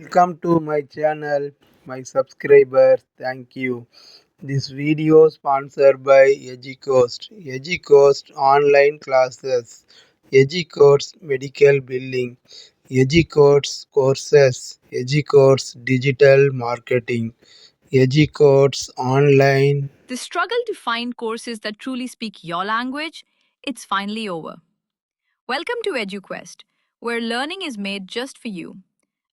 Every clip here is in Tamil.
Welcome to my channel, my subscribers. Thank you. This video sponsored by EduCoast. EduCoast online classes, EduCoast medical billing, EduCoast courses, EduCoast digital marketing, EduCoast online. The struggle to find courses that truly speak your language, it's finally over. Welcome to EduQuest, where learning is made just for you.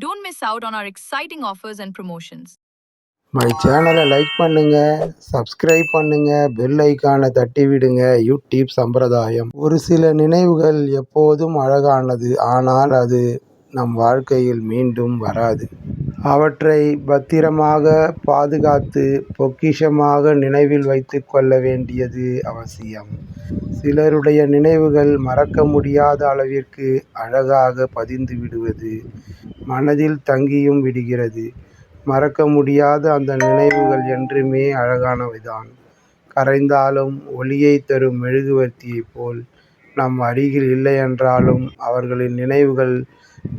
don't miss out on our exciting offers and promotions my சேனலை லைக் பண்ணுங்க சப்ஸ்கிரைப் பண்ணுங்க பெல் ஐக்கானை தட்டி விடுங்க. யூடியூப் சம்பிரதாயம். ஒரு சில நினைவுகள் எப்போதும் அழகானது ஆனால் அது நம் வாழ்க்கையில் மீண்டும் வராது. அவற்றை பத்திரமாக பாதுகாத்து பொக்கிஷமாக நினைவில் வைத்துக்கொள்ள வேண்டியது அவசியம். சிலருடைய நினைவுகள் மறக்க முடியாத அளவிற்கு அழகாக பதிந்து விடுவது மனதில் தங்கியும் விடுகிறது. மறக்க முடியாத அந்த நினைவுகள் என்றுமே அழகானவைதான். கரைந்தாலும் ஒளியை தரும் மெழுகுவர்த்தியைப் போல் நம் அருகில் இல்லையென்றாலும் அவர்களின் நினைவுகள்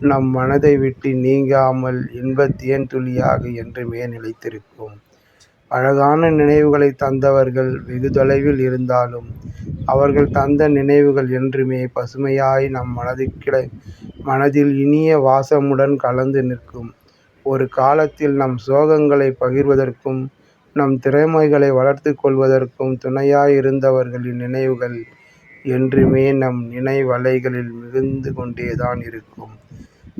நம் மனதை விட்டு நீங்காமல் இன்பத் தேன்துளியாக என்றுமே நிலைத்திருக்கும். அழகான நினைவுகளை தந்தவர்கள் வெகு தொலைவில் இருந்தாலும் அவர்கள் தந்த நினைவுகள் என்றுமே பசுமையாய் நம் மனதிற்கிட மனதில் இனிய வாசமுடன் கலந்து நிற்கும். ஒரு காலத்தில் நம் சோகங்களை பகிர்வதற்கும் நம் திறமைகளை வளர்த்து கொள்வதற்கும் துணையாய் இருந்தவர்களின் நினைவுகள் என்றுமே நம் நினைவலைகளில் மிகுந்து கொண்டேதான் இருக்கும்.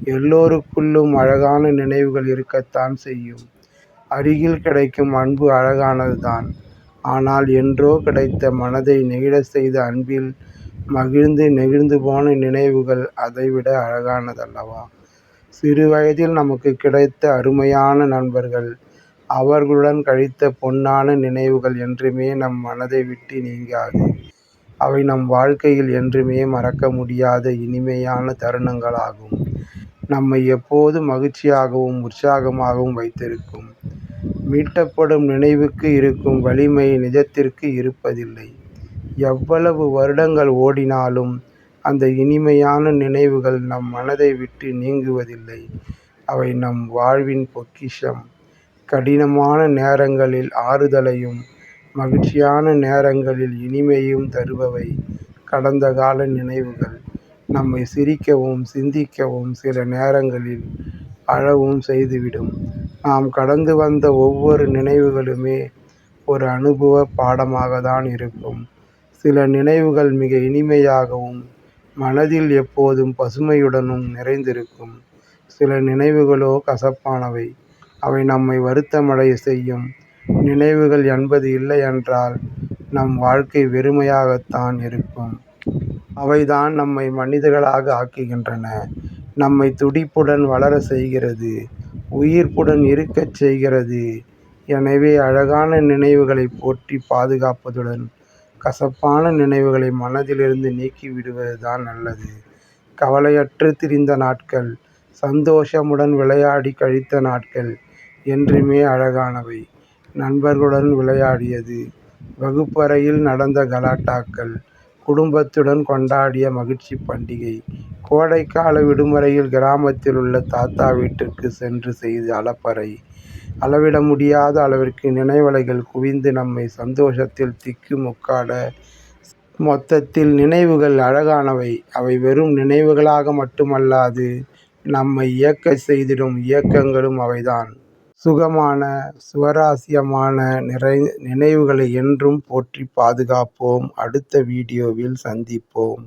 எல்லோருக்குள்ளும் அழகான நினைவுகள் இருக்கத்தான் செய்யும். அருகில் கிடைக்கும் அன்பு அழகானதுதான். ஆனால் என்றோ கிடைத்த மனதை நெகிழச் செய்த அன்பில் மகிழ்ந்து நெகிழ்ந்து போன நினைவுகள் அதைவிட அழகானதல்லவா? சிறு வயதில் நமக்கு கிடைத்த அருமையான நண்பர்கள் அவர்களுடன் கழித்த பொன்னான நினைவுகள் என்றுமே நம் மனதை விட்டு நீங்காது. அவை நம் வாழ்க்கையில் என்றுமே மறக்க முடியாத இனிமையான தருணங்களாகும். நம்மை எப்போதும் மகிழ்ச்சியாகவும் உற்சாகமாகவும் வைத்திருக்கும்? மீட்டப்படும் நினைவுக்கு இருக்கும் வலிமை நிஜத்திற்கு இருப்பதில்லை. எவ்வளவு வருடங்கள் ஓடினாலும் அந்த இனிமையான நினைவுகள் நம் மனதை விட்டு நீங்குவதில்லை. அவை நம் வாழ்வின் பொக்கிஷம். கடினமான நேரங்களில் ஆறுதலையும் மகிழ்ச்சியான நேரங்களில் இனிமையும் தருபவை. கடந்த கால நினைவுகள் நம்மை சிரிக்கவும் சிந்திக்கவும் சில நேரங்களில் அழவும் செய்துவிடும். நாம் கடந்து வந்த ஒவ்வொரு நினைவுகளுமே ஒரு அனுபவ பாடமாக தான் இருக்கும். சில நினைவுகள் மிக இனிமையாகவும் மனதில் எப்போதும் பசுமையுடனும் நிறைந்திருக்கும். சில நினைவுகளோ கசப்பானவை. அவை நம்மை வருத்தமடைய செய்யும். நினைவுகள் என்பது இல்லை என்றால் நம் வாழ்க்கை வெறுமையாகத்தான் இருக்கும். அவைதான் நம்மை மனிதர்களாக ஆக்குகின்றன. நம்மை துடிப்புடன் வளர செய்கிறது. உயிர்ப்புடன் இருக்கச் செய்கிறது. எனவே அழகான நினைவுகளை போற்றி பாதுகாப்பதுடன் கசப்பான நினைவுகளை மனதிலிருந்து நீக்கிவிடுவது தான் நல்லது. கவலையற்று திரிந்த நாட்கள் சந்தோஷமுடன் விளையாடி கழித்த நாட்கள் என்றுமே அழகானவை. நண்பர்களுடன் விளையாடியது. வகுப்பறையில் நடந்த கலாட்டாக்கள் குடும்பத்துடன் கொண்டாடிய மகிழ்ச்சி பண்டிகை கோடைக்கால விடுமுறையில் கிராமத்தில் உள்ள தாத்தா வீட்டிற்கு சென்று செய்த அலப்பறை அளவிட முடியாத அளவிற்கு நினைவலைகள் குவிந்து நம்மை சந்தோஷத்தில் திக்கு முக்காட மொத்தத்தில் நினைவுகள் அழகானவை. அவை வெறும் நினைவுகளாக மட்டுமல்லாது நம்மை இயக்க செய்திடும் இயக்கங்களும் அவைதான். சுகமான சுவராசியமான நிறை நினைவுகளை என்றும் போற்றி பாதுகாப்போம். அடுத்த வீடியோவில் சந்திப்போம்.